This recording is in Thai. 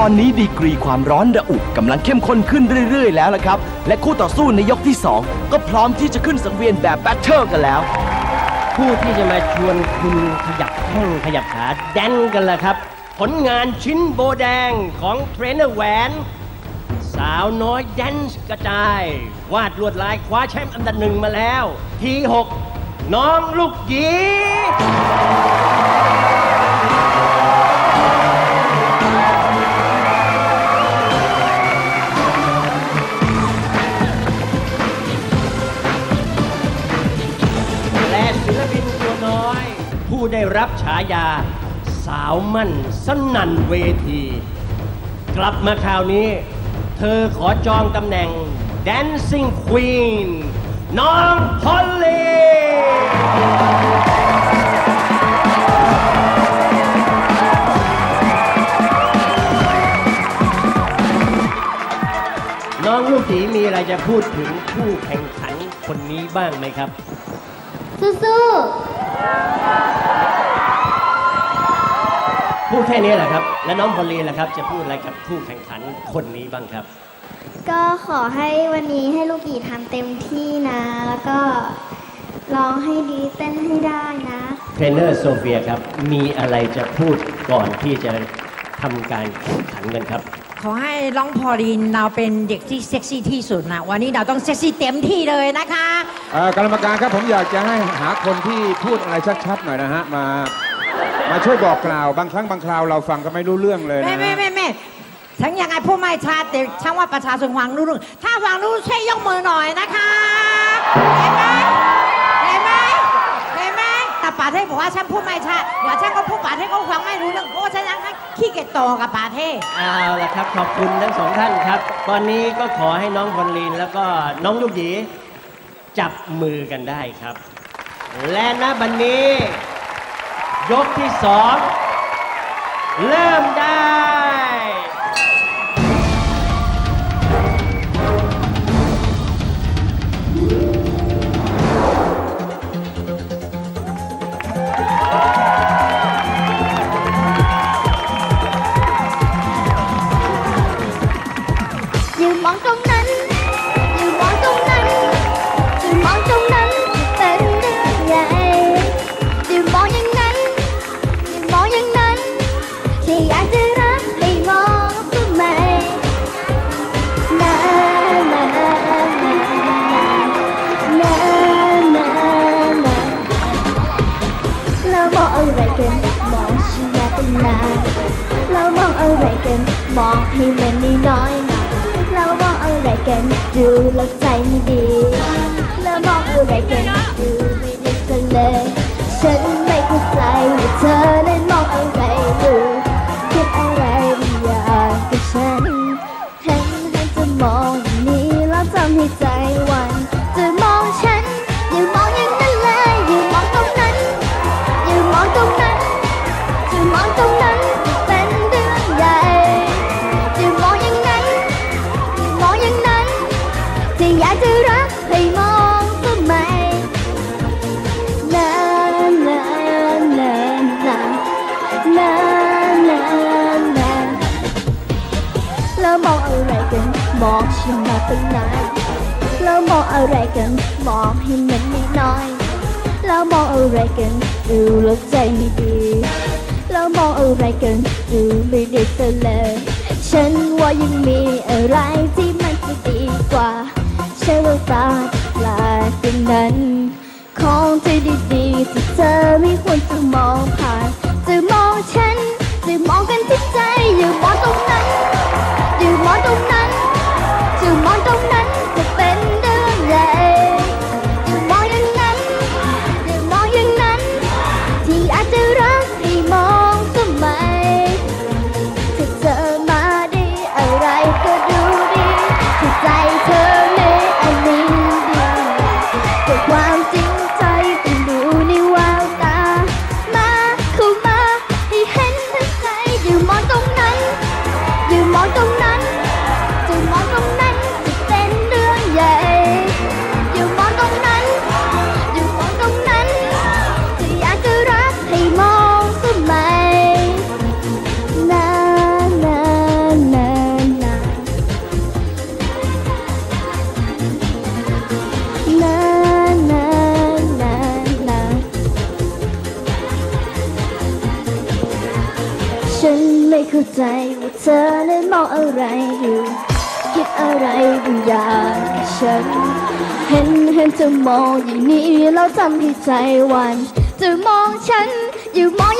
ตอนนี้ดีกรีความร้อนระอุกำลังเข้มข้นขึ้นเรื่อย ๆ แล้วละครับ และคู่ต่อสู้ในยกที่ 2 ก็พร้อมที่จะขึ้นสังเวียนแบบแบทเทิลกันแล้ว ผู้ที่จะมาชวนคุณขยับแข้งขยับขาแดนกันล่ะครับ ผลงานชิ้นโบแดงของเทรนเนอร์แหวน สาวน้อยแดนซ์กระจาย วาดลวดลายคว้าแชมป์อันดับหนึ่งมาแล้ว ทีหกน้องลูกหยี ได้รับฉายา สาวมั่นสนั่นเวที กลับมาคราวนี้ เธอขอจองตำแหน่ง Dancing Queen น้องพอลลีน้องลูกหยีมีอะไรจะพูดถึงผู้แข่งขันคนนี้บ้างไหมครับ สู้ พูดแค่นี้แหละครับ และน้องพอลลีล่ะครับ จะพูดอะไรกับผู้แข่งขันคนนี้บ้างครับๆก็ขอให้วันนี้ให้ลูกหยีทำเต็มที่นะ แล้วก็ร้องให้ดีเต้นให้ได้นะ เทรนเนอร์โซเฟียครับ มีอะไรจะพูดก่อนที่จะทำการแข่งขันกันครับ ขอให้น้องพอลินเราเป็นเด็กที่เซ็กซี่ที่สุดนะวันนี้เราต้องเซ็กซี่เต็มที่เลยนะคะ เอ่อกรรมการครับผมอยากจะให้หาคนที่พูดอะไรชัดๆหน่อยนะฮะ มา มาช่วยบอกกล่าวบางครั้งบางคราวเราฟังก็ไม่รู้เรื่องเลยแม่นะแม่ฮะแม่แม่ทั้งยังไงพูดไม่ชัดแต่ช่างว่าประชาชนฟังรู้เรื่องถ้าฟังรู้ช่วยยกมือหน่อยนะคะเห็นไหมเห็นไหมเห็นไหมแต่ป่าเทพบอกว่าฉันพูดไม่ชัดเดี๋ยวฉันก็พูดป่าเทพก็ฟังไม่รู้เรื่องโอ้ฉันยังขี้เกียจโตกับป่าเทพเอาละครับขอบคุณทั้งสองท่านครับ ตอนนี้ก็ขอให้น้องพอลลีนแล้วก็น้องลูกหยีจับมือกันได้ครับ และณบัดนนี้ ยกที่สองเริ่มได้ยืนมองตรงนั้นยืน แค่อยากจะรักให้มองทำไมนานา มองฉันมาตั้งนานแล้วมองอะไรกันมองให้มันน้อยแล้วมองอะไรกันดูแล้วใจไม่ดีแล้วมองอะไรกันดูไม่ดีซะเลยฉันว่ายังมีอะไรที่มันจะดีกว่าใช้เวลาปลายเป็นนั้น ของที่ดีๆที่เธอไม่ควรจะมองผ่านจะมองฉันจะมองกันที่ใจอย่ามองตรงนั้น เข้าใจว่าเธอนั้นมองอะไรอยู่ คิดอะไรบางอย่างฉัน เห็นเห็นเธอมองอย่างนี้แล้วทำให้ใจวันเธอมองฉันอยู่มอง